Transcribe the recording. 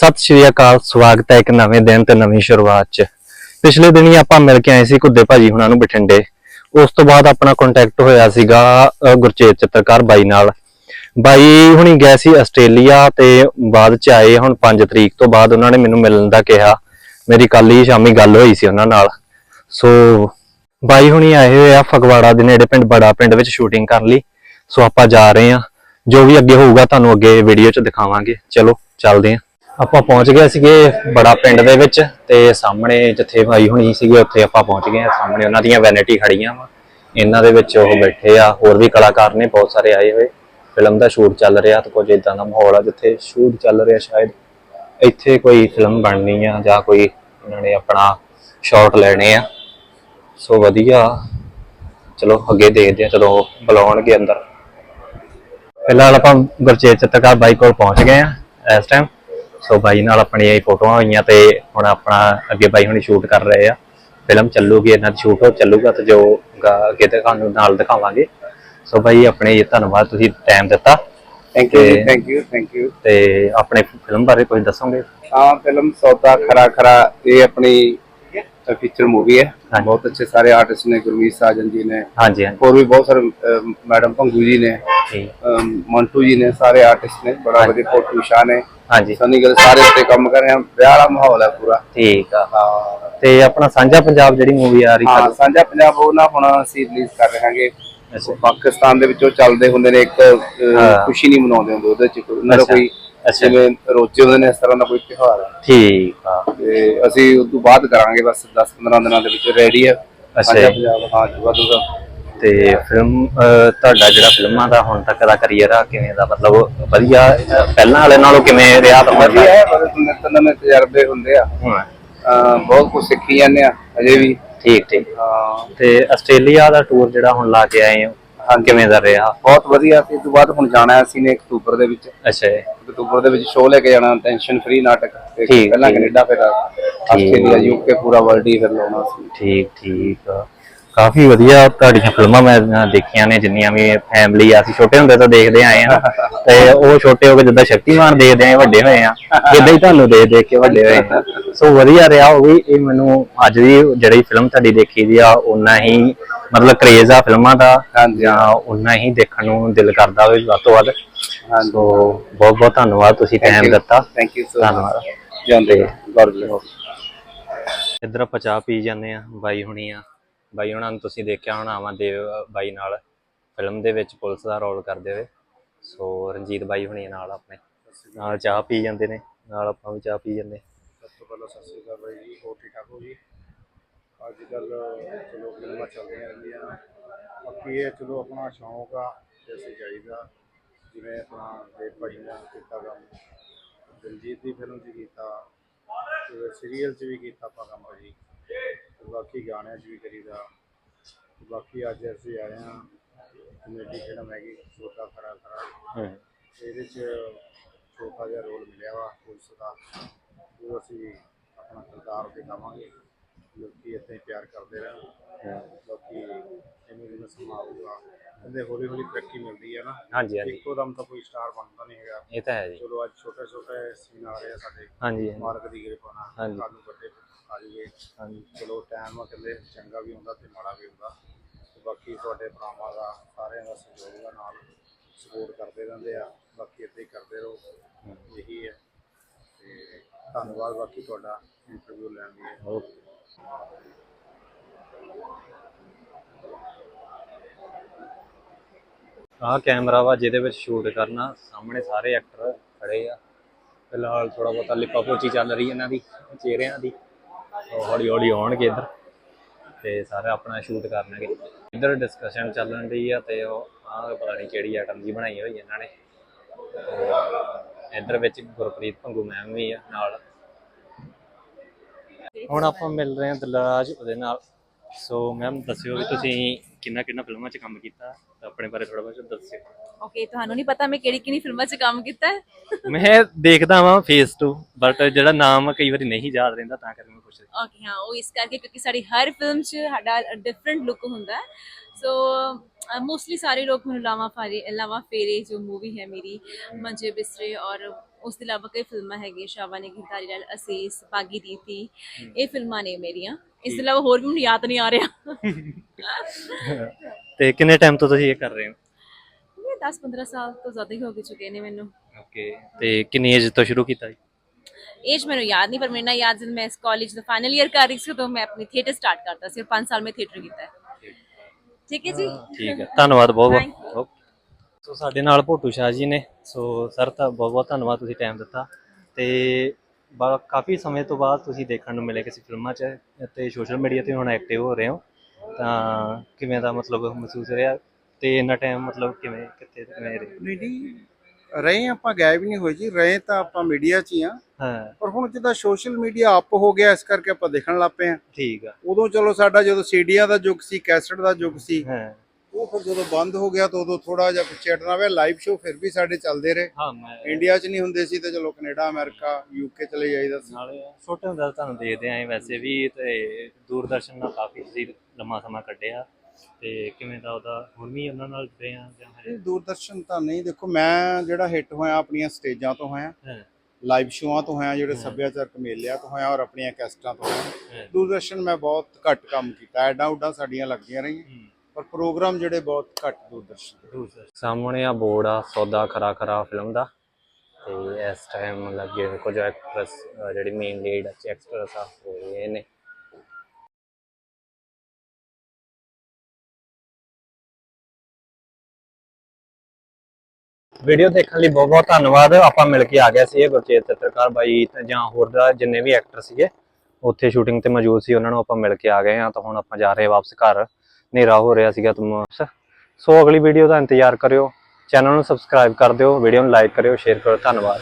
ਸਤਿ ਸ਼੍ਰੀ ਅਕਾਲ, ਸਵਾਗਤ ਹੈ ਇੱਕ ਨਵੇਂ ਦਿਨ ਤੇ ਨਵੀਂ ਸ਼ੁਰੂਆਤ 'ਚ। ਪਿਛਲੇ ਦਿਨੀ ਆਪਾਂ ਮਿਲ ਕੇ ਆਏ ਸੀ ਕੁੱਦੇ ਭਾਜੀ ਹੁਣਾਂ ਨੂੰ ਬਠਿੰਡੇ। ਉਸ ਤੋਂ ਬਾਅਦ ਆਪਣਾ ਕੰਟੈਕਟ ਹੋਇਆ ਸੀਗਾ ਗੁਰਚੇਤ ਚਿੱਤਰਕਾਰ ਬਾਈ ਨਾਲ। ਬਾਈ ਹੁਣੀ ਗਏ ਸੀ ਆਸਟ੍ਰੇਲੀਆ ਤੇ ਬਾਅਦ ਚ ਆਏ, ਹੁਣ 5 ਤਰੀਕ ਤੋਂ ਬਾਅਦ ਉਹਨਾਂ ਨੇ ਮੈਨੂੰ ਮਿਲਣ ਦਾ ਕਿਹਾ। ਮੇਰੀ ਕੱਲ ਹੀ ਸ਼ਾਮੀ ਗੱਲ ਹੋਈ ਸੀ ਉਹਨਾਂ ਨਾਲ। ਸੋ, ਬਾਈ ਹੁਣੀ ਆਏ ਹੋਏ ਆ ਫਗਵਾੜਾ ਦੇ ਨੇੜੇ ਪਿੰਡ, ਬੜਾ ਪਿੰਡ ਵਿੱਚ ਸ਼ੂਟਿੰਗ ਕਰਨ ਲਈ। ਸੋ ਆਪਾਂ ਜਾ ਰਹੇ ਆ ਜੋ ਵੀ ਅੱਗੇ ਹੋਊਗਾ ਤੁਹਾਨੂੰ ਅੱਗੇ ਵੀਡੀਓ 'ਚ ਦਿਖਾਵਾਂਗੇ। ਚਲੋ, ਚੱਲਦੇ ਆ ਆਪਾਂ ਪਹੁੰਚ ਗਏ ਸੀਗੇ ਬੜਾ ਪਿੰਡ ਦੇ ਵਿੱਚ ਤੇ ਸਾਹਮਣੇ ਜਿੱਥੇ ਭਾਈ ਹੁਣੀ ਸੀਗੇ, ਉੱਥੇ ਆਪਾਂ ਪਹੁੰਚ ਗਏ ਆ ਸਾਹਮਣੇ ਉਹਨਾਂ ਦੀਆਂ ਵੈਨਿਟੀ ਖੜੀਆਂ ਵਾ। ਇਹਨਾਂ ਦੇ ਵਿੱਚ ਉਹ ਬੈਠੇ ਆ। ਹੋਰ ਵੀ ਕਲਾਕਾਰ ਨੇ, ਬਹੁਤ ਸਾਰੇ ਆਏ ਹੋਏ। ਫਿਲਮ ਦਾ ਸ਼ੂਟ ਚੱਲ ਰਿਹਾ, ਤੇ ਕੁਝ ਇਦਾਂ ਦਾ ਮਾਹੌਲ ਆ ਜਿੱਥੇ ਸ਼ੂਟ ਚੱਲ ਰਿਹਾ ਸ਼ਾਇਦ। ਇੱਥੇ ਕੋਈ ਫਿਲਮ ਬਣਨੀ ਆ ਜਾਂ ਕੋਈ ਇਹਨਾਂ ਨੇ ਆਪਣਾ ਸ਼ਾਟ ਲੈਣੇ ਆ। ਸੋ ਵਧੀਆ। ਚਲੋ, ਅੱਗੇ ਦੇਖਦੇ ਆ ਜਦੋਂ ਬੁਲਾਉਣਗੇ ਅੰਦਰ। ਫਿਲਹਾਲ ਆਪਾਂ ਗੁਰਚੇਤ ਚਿੱਤਰਕਾਰ ਬਾਈ ਕੋਲ ਪਹੁੰਚ ਗਏ ਆ ਇਸ ਟਾਈਮ ਸੋ ਬਾਈ ਨਾਲ ਆਪਣੀਆਂ ਇਹ ਫੋਟੋਆਂ ਹੋਈਆਂ ਤੇ ਹੁਣ ਆਪਣਾ ਅੱਗੇ ਬਾਈ ਹੁਣੀ ਸ਼ੂਟ ਕਰ ਰਹੇ ਆ। ਫਿਲਮ ਚੱਲੂਗੀ ਇਹਨਾਂ ਦਾ ਸ਼ੂਟ ਹੋ ਚੱਲੂਗਾ ਤੇ ਜੋ ਅੱਗੇ ਤੇ ਤੁਹਾਨੂੰ ਨਾਲ ਦਿਖਾਵਾਂਗੇ। ਸੋ ਬਾਈ ਆਪਣੇ ਇਹ ਧੰਨਵਾਦ ਤੁਸੀਂ ਟਾਈਮ ਦਿੱਤਾ। Thank you thank you thank you ਤੇ ਆਪਣੇ ਫਿਲਮ ਬਾਰੇ ਕੁਝ ਦੱਸੋਗੇ? ਹਾਂ ਫਿਲਮ ਸੌਦਾ ਖਰਾ ਖਰਾ ਇਹ ਆਪਣੀ ਫੀਚਰ ਮੂਵੀ ਹੈ। ਹਾਂਜੀ। ਬਹੁਤ ਅੱਛੇ ਸਾਰੇ ਆਰਟਿਸਟ ਨੇ ਗੁਰਮੀਤ ਸਾਜਨ ਜੀ ਨੇ। ਹਾਂਜੀ ਹਾਂਜੀ। ਹੋਰ ਵੀ ਬਹੁਤ ਸਾਰੇ ਮੈਡਮ ਭੰਗੂ ਜੀ ਨੇ ਠੀਕ ਅਮ, ਮੰਟੂ ਜੀ ਨੇ ਸਾਰੇ ਆਰਟਿਸਟ ਨੇ ਬੜਾ ਵਧੀਆ ਕੋਟੂ ਸ਼ਾਹ ਨੇ ਹਾਂਜੀ। ਸਨੀ ਗਿੱਲ ਸਾਰੇ ਉੱਤੇ ਕੰਮ ਕਰ ਰਹੇ ਆ ਵਿਆਹ ਵਾਲਾ ਮਾਹੌਲ ਹੈ ਪੂਰਾ। ਠੀਕ ਆ। ਹਾਂ। ਤੇ ਆਪਣਾ ਸਾਂਝਾ ਪੰਜਾਬ ਜਿਹੜੀ ਮੂਵੀ ਆ ਰਹੀ ਹਾਂ ਸਾਂਝਾ ਪੰਜਾਬ ਉਹ ਨਾ ਹੁਣ ਅਸੀਂ ਰਿਲੀਜ਼ ਕਰ ਰਹੇ ਹਾਂਗੇ। ਪਾਕਿਸਤਾਨ ਦੇ ਵਿੱਚੋਂ ਚੱਲਦੇ ਹੁੰਦੇ ਨੇ ਇੱਕ। ਖੁਸ਼ੀ ਨਹੀਂ ਮਨਾਉਂਦੇ ਹੁੰਦੇ ਉਹਦੇ ਚ ਕੋਈ- ਉਹਨਾਂ ਦਾ। ਕੋਈ ਅੱਛਾ। ਜਿਵੇਂ ਰੋਜੇ ਹੁੰਦੇ ਨੇ ਇਸ ਤਰ੍ਹਾਂ ਦਾ ਕੋਈ ਤਿਉਹਾਰ ਹੈ। ਠੀਕ। ਆ ਤੇ ਅਸੀਂ ਉਸ ਤੋਂ ਬਾਅਦ ਕਰਾਂਗੇ ਬਸ 10-15 ਦਿਨਾਂ ਦੇ ਵਿੱਚ ਰੈਡੀ ਹੈ ਅੱਛਾ। ਜੀ। ਪੰਜਾਬ ਹਾਂ ਜੁਗਾ ਦੂਗਾ ਤੇ ਫਿਲਮ ਅਹ, ਤੁਹਾਡਾ ਜਿਹੜਾ ਫਿਲਮਾਂ ਦਾ ਹੁਣ ਤੱਕ ਦਾ ਕਰੀਅਰ ਆ ਕਿਵੇਂ ਦਾ? ਮਤਲਬ ਵਧੀਆ ਅਹ, ਪਹਿਲਾਂ ਵਾਲੇ ਨਾਲੋਂ ਕਿਵੇਂ ਰਿਹਾ ਵਧੀਆ ਤੁਹਾਡਾ ਹੈ ਨਿਤ ਨਵੇਂ ਤਜਰਬੇ ਹੁੰਦੇ ਆ। ਹਾਂ, ਅਹ ਬਹੁਤ ਕੁਝ ਸਿੱਖੀ ਜਾਂਦੇ ਆ ਅਜੇ ਵੀ। ਠੀਕ ਠੀਕ। ਹਾਂ। ਤੇ ਆਸਟ੍ਰੇਲੀਆ ਦਾ ਟੂਰ ਜਿਹੜਾ ਹੁਣ ਲਾ ਕੇ ਆਏ ਹੋ ਹਾਂ ਕਿਵੇਂ ਦਾ ਰਿਹਾ? ਬਹੁਤ ਵਧੀਆ ਇਸ ਤੋਂ ਬਾਅਦ ਹੁਣ ਜਾਣਾ ਹੈ ਅਸੀਂ ਨੇ ਅਕਤੂਬਰ ਦੇ ਵਿੱਚ। ਅੱਛਾ ਜੀ, ਅਕਤੂਬਰ ਦੇ ਵਿੱਚ ਸ਼ੋਅ ਲੈ ਕੇ ਜਾਣਾ ਟੈਨਸ਼ਨ ਫ੍ਰੀ ਨਾਟਕ। ਤੇ ਠੀਕ, ਪਹਿਲਾਂ ਠੀਕ। ਕੈਨੇਡਾ ਫਿਰ ਆਸਟ੍ਰੇਲੀਆ ਯੂਕੇ ਪੂਰਾ ਵਰਲਡ ਹੀ ਫਿਰ ਲਾਉਣਾ ਸੀ। ਠੀਕ ਠੀਕ। ਆ। ਕਾਫੀ ਵਧੀਆ ਤੁਹਾਡੀਆਂ ਫਿਲਮਾਂ ਮੈਂ ਦੇਖੀਆਂ ਨੇ ਜਿੰਨੀਆਂ ਵੀ ਫੈਮਿਲੀ ਆ ਅਸੀਂ ਛੋਟੇ ਹੁੰਦੇ ਤੋਂ ਦੇਖਦੇ ਆਏ ਆ ਤੇ ਉਹ ਛੋਟੇ ਹੋ ਕੇ ਜਿੱਦਾਂ ਸ਼ਕਤੀਮਾਨ ਦੇਖਦੇ ਆਏ ਵੱਡੇ ਹੋਏ ਆ ਇਦਾਂ ਹੀ ਤੁਹਾਨੂੰ ਦੇਖ ਦੇਖ ਕੇ ਵੱਡੇ ਹੋਏ। ਆ ਸੋ ਵਧੀਆ ਰਿਹਾ ਉਹ ਵੀ ਇਹ ਮੈਨੂੰ ਅੱਜ ਦੀ ਜਿਹੜੀ ਫਿਲਮ ਤੁਹਾਡੀ ਦੇਖੀ ਦੀ ਆ ਉਨਾ ਹੀ ਮਤਲਬ ਕਰੇਜ਼ ਆ ਫਿਲਮਾਂ ਦਾ। ਜਾਂ ਉਨਾ ਹੀ ਦੇਖਣ ਨੂੰ ਦਿਲ ਕਰਦਾ ਹੋਵੇ ਵੱਧ ਤੋਂ ਵੱਧ। ਸੋ ਬਹੁਤ ਬਹੁਤ ਧੰਨਵਾਦ ਤੁਸੀਂ ਟਾਈਮ ਦਿੱਤਾ। ਥੈਂਕ ਯੂ ਸੋ ਧੰਨਵਾਦ। ਜਾਂਦੇ ਗੋਡ ਬlesਸ ਇੱਧਰ ਆਪਾਂ ਚਾਹ ਪੀ ਜਾਂਦੇ ਆ ਬਾਈ ਹੁਣੀ ਆ। ਬਾਈ ਉਹਨਾਂ ਨੂੰ ਤੁਸੀਂ ਦੇਖਿਆ ਹੋਣਾ, ਆਵਾਂ ਦੇਵ ਬਾਈ ਨਾਲ। ਫਿਲਮ ਦੇ ਵਿੱਚ ਪੁਲਿਸ ਦਾ ਰੋਲ ਕਰਦੇ ਹੋਏ। ਸੋ ਰਣਜੀਤ ਬਾਈ ਹੁਣੀ ਨਾਲ ਆਪਣੇ। ਨਾਲ ਚਾਹ ਪੀ ਜਾਂਦੇ ਨੇ। ਨਾਲ ਆਪਾਂ ਵੀ ਚਾਹ ਪੀ ਜਾਂਦੇ। ਸਭ ਤੋਂ ਪਹਿਲਾਂ ਸਤਿ ਸ਼੍ਰੀ ਅਕਾਲ ਬਾਈ ਜੀ, ਹੋਰ ਠੀਕ ਠਾਕ ਹੋ ਜੀ? ਅੱਜ ਕੱਲ ਚਲੋ ਫਿਲਮਾਂ ਚੱਲਦੀਆਂ ਰਹਿੰਦੀਆਂ। ਬਾਕੀ ਇਹ ਚਲੋ ਆਪਣਾ ਸ਼ੌਂਕ ਆ ਤੇ ਅਸੀਂ ਚਾਹੀਦਾ। ਜਿਵੇਂ ਆਪਣਾ ਦੇਵ ਭਾਈ ਨੇ ਕੀਤਾ ਕੰਮ। ਦਿਲਜੀਤ ਦੀ ਫਿਲਮ 'ਚ ਕੀਤਾ। ਸੀਰੀਅਲ 'ਚ ਵੀ ਕੀਤਾ ਆਪਾਂ ਕੰਮ ਜੀ। ਬਾਕੀ ਗਾਣਿਆਂ 'ਚ ਵੀ ਕਰੀਦਾ। ਤੇ ਬਾਕੀ ਅੱਜ ਅਸੀਂ ਆਏ ਹਾਂ ਕਮੇਡੀ ਫਿਲਮ ਹੈਗੀ ਛੋਟਾ ਖਰਾ ਖਰਾ ਇਹਦੇ 'ਚ ਛੋਟਾ ਜਿਹਾ ਰੋਲ ਮਿਲਿਆ ਵਾ ਪੁਲਿਸ ਦਾ। ਉਹ ਅਸੀਂ ਆਪਣਾ ਕਿਰਦਾਰ ਦਿਖਾਵਾਂਗੇ। ਲੋਕੀ ਇੱਥੇ ਪਿਆਰ ਕਰਦੇ ਰਹਿਣ। ਬਾਕੀ ਜਿਵੇਂ ਜਿਵੇਂ ਸਮਾਂ ਆਊਗਾ ਕਹਿੰਦੇ ਹੌਲੀ ਹੌਲੀ ਤਰੱਕੀ ਮਿਲਦੀ ਹੈ ਨਾ। ਹਾਂਜੀ ਹਾਂਜੀ। ਇੱਕੋ ਦਮ ਤਾਂ ਕੋਈ ਸਟਾਰ ਬਣਦਾ ਨਹੀਂ ਹੈਗਾ। ਇਹ ਤਾਂ ਹੈ ਜੀ। ਚਲੋ ਅੱਜ ਛੋਟੇ ਛੋਟੇ ਸੀਨ ਆ ਰਹੇ ਆ ਸਾਡੇ ਹਾਂਜੀ ਮਾਰਕ ਦੀ ਕਿਰਪਾ ਨਾਲ। ਹਾਂਜੀ। ਕੱਲ੍ਹ ਨੂੰ ਵੱਡੇ ਆ ਜਾਈਏ ਹਾਂਜੀ ਚਲੋ ਟਾਈਮ ਆ ਕਹਿੰਦੇ ਚੰਗਾ ਵੀ ਹੁੰਦਾ ਤੇ ਮਾੜਾ ਵੀ ਹੁੰਦਾ। ਤੇ ਬਾਕੀ ਤੁਹਾਡੇ ਭਰਾਵਾਂ ਦਾ ਸਾਰਿਆਂ ਦਾ ਸਹਿਯੋਗ ਦਾ ਨਾਲ ਸਪੋਰਟ ਕਰਦੇ ਰਹਿੰਦੇ ਆ ਬਾਕੀ ਇੱਦਾਂ ਹੀ ਕਰਦੇ ਰਹੋ। ਇਹੀ ਹੈ। ਤੇ ਧੰਨਵਾਦ ਬਾਕੀ ਤੁਹਾਡਾ ਇੰਟਰਵਿਊ ਲੈਣ ਲਈ। ਓਕੇ ਆਹ ਕੈਮਰਾ ਵਾ ਜਿਹਦੇ ਵਿੱਚ ਸ਼ੂਟ ਕਰਨਾ ਸਾਹਮਣੇ ਸਾਰੇ ਐਕਟਰ ਖੜੇ ਆ। ਫਿਲਹਾਲ ਥੋੜਾ ਬਹੁਤਾ ਲਿਪਾ ਪੋਚੀ ਚੱਲ ਰਹੀ ਇਹਨਾਂ ਦੀ ਚਿਹਰਿਆਂ ਦੀ। ਹੌਲੀ ਹੌਲੀ ਆਉਣਗੇ ਇੱਧਰ। ਤੇ ਸਾਰੇ ਆਪਣਾ ਸ਼ੂਟ ਕਰਨਗੇ। ਇੱਧਰ ਡਿਸਕਸ਼ਨ ਚੱਲਣ ਰਹੀ ਆ ਤੇ ਉਹ, ਆਹ ਪਤਾ ਨਹੀਂ ਕਿਹੜੀ ਆਈਟਮ ਜੀ ਬਣਾਈ ਹੋਈ ਇਹਨਾਂ ਨੇ। ਇੱਧਰ ਵਿੱਚ ਗੁਰਪ੍ਰੀਤ ਭੰਗੂ ਮੈਮ ਵੀ ਆ ਨਾਲ। ਹੁਣ ਆਪਾਂ ਮਿਲ ਰਹੇ ਹਾਂ ਦਿਲਰਾਜ ਉਹਦੇ ਨਾਲ। ਸੋ ਮੈਮ ਦੱਸਿਓ ਵੀ ਤੁਸੀਂ ਕਿੰਨਾ ਕਿੰਨਾ ਫਿਲਮਾਂ 'ਚ ਕੰਮ ਕੀਤਾ? ਤੇ ਆਪਣੇ ਬਾਰੇ ਥੋੜਾ ਬਹੁਤ ਦੱਸਿਓ। ਓਕੇ ਤੁਹਾਨੂੰ ਨਹੀਂ ਪਤਾ ਮੈਂ ਕਿਹੜੀ ਕਿਹੜੀ ਫਿਲਮਾਂ 'ਚ ਕੰਮ ਕੀਤਾ ਹੈ? ਮੈਂ ਦੇਖਦਾ ਵਾਂ ਫੇਸ 2 ਬਟ ਜਿਹੜਾ ਨਾਮ ਕਈ ਵਾਰੀ ਨਹੀਂ ਯਾਦ ਰਹਿੰਦਾ ਤਾਂ ਕਰਕੇ ਮੈਂ ਪੁੱਛ ਰਿਹਾ ਓਕੇ ਹਾਂ ਉਹ ਇਸ ਕਰਕੇ ਕਿਉਂਕਿ ਸਾਡੀ ਹਰ ਫਿਲਮ 'ਚ ਸਾਡਾ ਡਿਫਰੈਂਟ ਲੁੱਕ ਹੁੰਦਾ ਹੈ। ਸੋ ਮੋਸਟਲੀ ਸਾਰੇ ਲੋਕ ਮੈਨੂੰ ਲਾਵਾ ਫਾਰੇ ਲਾਵਾ ਫੇਰੇ ਜੋ ਮੂਵੀ ਹੈ ਮੇਰੀ ਮੰਜੇ ਬਿਸਰੇ ਔਰ ਉਸ ਤੋਂ ਇਲਾਵਾ ਕਈ ਫਿਲਮਾਂ ਹੈਗੀਆਂ ਸ਼ਾਵਾ ਨੇ ਗਿਰਦਾਰੀ ਨਾਲ ਅਸੀਸ ਬਾਗੀ ਰੀਤੀ ਇਹ ਫਿਲਮਾਂ ਨੇ ਮੇਰੀਆਂ। ਇਸ ਤੋਂ ਇਲਾਵਾ ਹੋਰ ਵੀ ਮੈਨੂੰ ਯਾਦ ਨਹੀਂ ਆ ਰਿਹਾ। ਤੇ ਕਿੰਨੇ ਟਾਈਮ ਤੋਂ ਤੁਸੀਂ ਇਹ ਕਰ ਰਹੇ ਹੋ? 10-15 ਸਾਲ ਤੋਂ ਜ਼ਿਆਦਾ ਹੀ ਹੋ ਗਏ ਚੁੱਕੇ ਨੇ ਮੈਨੂੰ। ਓਕੇ ਤੇ ਕਿੰਨੀ ਏਜ ਤੋਂ ਸ਼ੁਰੂ ਕੀਤਾ ਜੀ? ਏਜ ਮੈਨੂੰ ਯਾਦ ਨਹੀਂ ਪਰ ਮੈਨੂੰ ਯਾਦ ਜਦ ਮੈਂ ਇਸ ਕਾਲਜ ਦਾ ਫਾਈਨਲ ਈਅਰ ਕਰ ਰਹੀ ਸੀ ਤਾਂ ਮੈਂ ਆਪਣੀ ਥੀਏਟਰ ਸਟਾਰਟ ਕਰਤਾ ਸੀ 5 ਸਾਲ ਮੈਂ ਥੀਏਟਰ ਕੀਤਾ ਹੈ। ਠੀਕ ਹੈ ਜੀ? ਠੀਕ ਹੈ। ਧੰਨਵਾਦ ਬਹੁਤ ਬਹੁਤ ਓਕੇ ਸੋ ਸਾਡੇ ਨਾਲ ਭੋਟੂ ਸ਼ਾਹ ਜੀ ਨੇ। ਸੋ ਸਰ ਤਾਂ ਬਹੁਤ ਬਹੁਤ ਧੰਨਵਾਦ ਤੁਸੀਂ ਟਾਈਮ ਦਿੱਤਾ। ਤੇ ਕਾਫੀ ਸਮੇਂ ਤੋਂ ਬਾਅਦ ਤੁਸੀਂ ਦੇਖਣ ਨੂੰ ਮਿਲੇ ਕਿਸੇ ਫਿਲਮਾਂ 'ਚ ਤੇ ਸੋਸ਼ਲ ਮੀਡੀਆ ਤੇ ਹੁਣ ਐਕਟਿਵ ਹੋ ਰਹੇ ਹੋ। ਤਾਂ ਕਿਵੇਂ ਦਾ ਮਤਲਬ ਮਹਿਸੂਸ ਰਿਹਾ? ਤੇ ਇੰਨਾ ਟਾਈਮ ਮਤਲਬ ਕਿਵੇਂ ਕਿੱਥੇ ਕਿਵੇਂ ਰਹੇ? ਨਹੀਂ ਨਹੀਂ ਰਹੇ ਆਪਾਂ ਗਾਇਬ ਨਹੀਂ ਹੋਏ ਜੀ ਰਹੇ ਤਾਂ ਆਪਾਂ ਮੀਡੀਆ 'ਚ ਹੀ ਆ। ਹਾਂ। ਪਰ ਹੁਣ ਜਿੱਦਾਂ ਸੋਸ਼ਲ ਮੀਡੀਆ ਅਪ ਹੋ ਗਿਆ ਇਸ ਕਰਕੇ ਆਪਾਂ ਦੇਖਣ ਲੱਗ ਪਏ ਆ। ਠੀਕ ਆ। ਉਦੋਂ ਚਲੋ ਸਾਡਾ ਜਦੋਂ ਸੀਡੀਆਂ ਦਾ ਯੁੱਗ ਸੀ ਕੈਸਟ ਦਾ ਯੁੱਗ ਸੀ ਹਾਂ। ਉਹ ਫਿਰ ਜਦੋਂ ਬੰਦ ਹੋ ਗਿਆ ਤਾਂ ਉਦੋਂ ਥੋੜਾ ਜਿਹਾ ਪਿੱਛੇ ਹਟਣਾ ਪਿਆ ਲਾਈਵ ਸ਼ੋਅ ਫਿਰ ਵੀ ਸਾਡੇ ਚੱਲਦੇ ਰਹੇ। ਹਾਂ ਮੈਂ ਇੰਡੀਆ 'ਚ ਨਹੀਂ ਹੁੰਦੇ ਸੀ ਤੇ ਚਲੋ ਕੈਨੇਡਾ ਅਮਰੀਕਾ ਯੂਕੇ ਚਲੇ ਜਾਈਦਾ ਸੀ। ਨਾਲੇ ਛੋਟੇ ਹੁੰਦੇ ਤੁਹਾਨੂੰ ਦੇਖਦੇ ਆਂ ਵੈਸੇ ਵੀ ਤੇ ਦੂਰਦਰਸ਼ਨ ਨਾਲ ਕਾਫੀ ਤੁਸੀਂ ਲੰਮਾ ਸਮਾਂ ਕੱਢਿਆ। ਤੇ ਕਿਵੇਂ ਦਾ ਉਹਦਾ ਹੁਣ ਵੀ ਉਹਨਾਂ ਨਾਲ ਜੁੜੇ ਆ ਜਾਂ ਇਹ ਦੂਰਦਰਸ਼ਨ ਤਾਂ ਨਹੀਂ ਦੇਖੋ ਮੈਂ ਜਿਹੜਾ ਹਿੱਟ ਹੋਇਆ ਆਪਣੀਆਂ ਸਟੇਜਾਂ ਤੋਂ ਹੋਇਆ ਹਾਂ। ਲਾਈਵ ਸ਼ੋਆਂ ਤੋਂ ਹੋਇਆ ਜਿਹੜੇ ਸੱਭਿਆਚਾਰਕ ਮੇਲਿਆਂ ਤੋਂ ਹੋਇਆ ਔਰ ਆਪਣੀਆਂ ਕੈਸਟਾਂ ਤੋਂ ਹੋਇਆ। ਦੂਰਦਰਸ਼ਨ ਮੈਂ ਬਹੁਤ ਘੱਟ ਕੰਮ ਕੀਤਾ ਐਡਾਂ ਉਡਾਂ ਸਾਡੀਆਂ ਲੱਗਦੀਆਂ ਰਹੀਆਂ ਪਰ ਪ੍ਰੋਗਰਾਮ ਜਿਹੜੇ ਬਹੁਤ ਘੱਟ ਦੂਰਦਰਸ਼ਨ। ਸਾਹਮਣੇ ਆ ਬੋਰਡ ਆ ਸੌਦਾ ਖਰਾ ਖਰਾ ਫਿਲਮ ਦਾ ਤੇ ਇਸ ਟਾਈਮ ਲੱਗੇ ਕੁਝ ਐਕਟਰਸ ਜਿਹੜੀ ਮੇਨ ਲੀਡ ਐਕਟਰਸ ਆ ਉਹ ਇਹ ਨੇ। ਵੀਡੀਓ ਦੇਖਣ ਲਈ ਬਹੁਤ ਬਹੁਤ ਧੰਨਵਾਦ। ਆਪਾਂ ਮਿਲ ਕੇ ਆ ਗਏ ਸੀ ਇਹ ਗੁਰਚੇਤ ਚਿੱਤਰਕਾਰ ਬਾਈ ਜਾਂ ਹੋਰ ਦਾ ਜਿੰਨੇ ਵੀ ਐਕਟਰ ਸੀਗੇ, ਉੱਥੇ ਸ਼ੂਟਿੰਗ ਤੇ ਮੌਜੂਦ ਸੀ, ਉਹਨਾਂ ਨੂੰ ਆਪਾਂ ਮਿਲ ਕੇ ਆ ਗਏ ਆ ਤਾਂ ਹੁਣ ਆਪਾਂ ਜਾ ਰਹੇ ਵਾਪਸ ਘਰ। ਹਨੇਰਾ ਹੋ ਰਿਹਾ ਸੀਗਾ ਤੁਮ ਸੋ ਅਗਲੀ ਵੀਡੀਓ ਦਾ ਇੰਤਜ਼ਾਰ ਕਰਿਓ ਚੈਨਲ ਨੂੰ ਸਬਸਕ੍ਰਾਈਬ ਕਰ ਦਿਓ ਵੀਡੀਓ ਨੂੰ ਲਾਈਕ ਕਰਿਓ ਸ਼ੇਅਰ ਕਰੋ ਧੰਨਵਾਦ।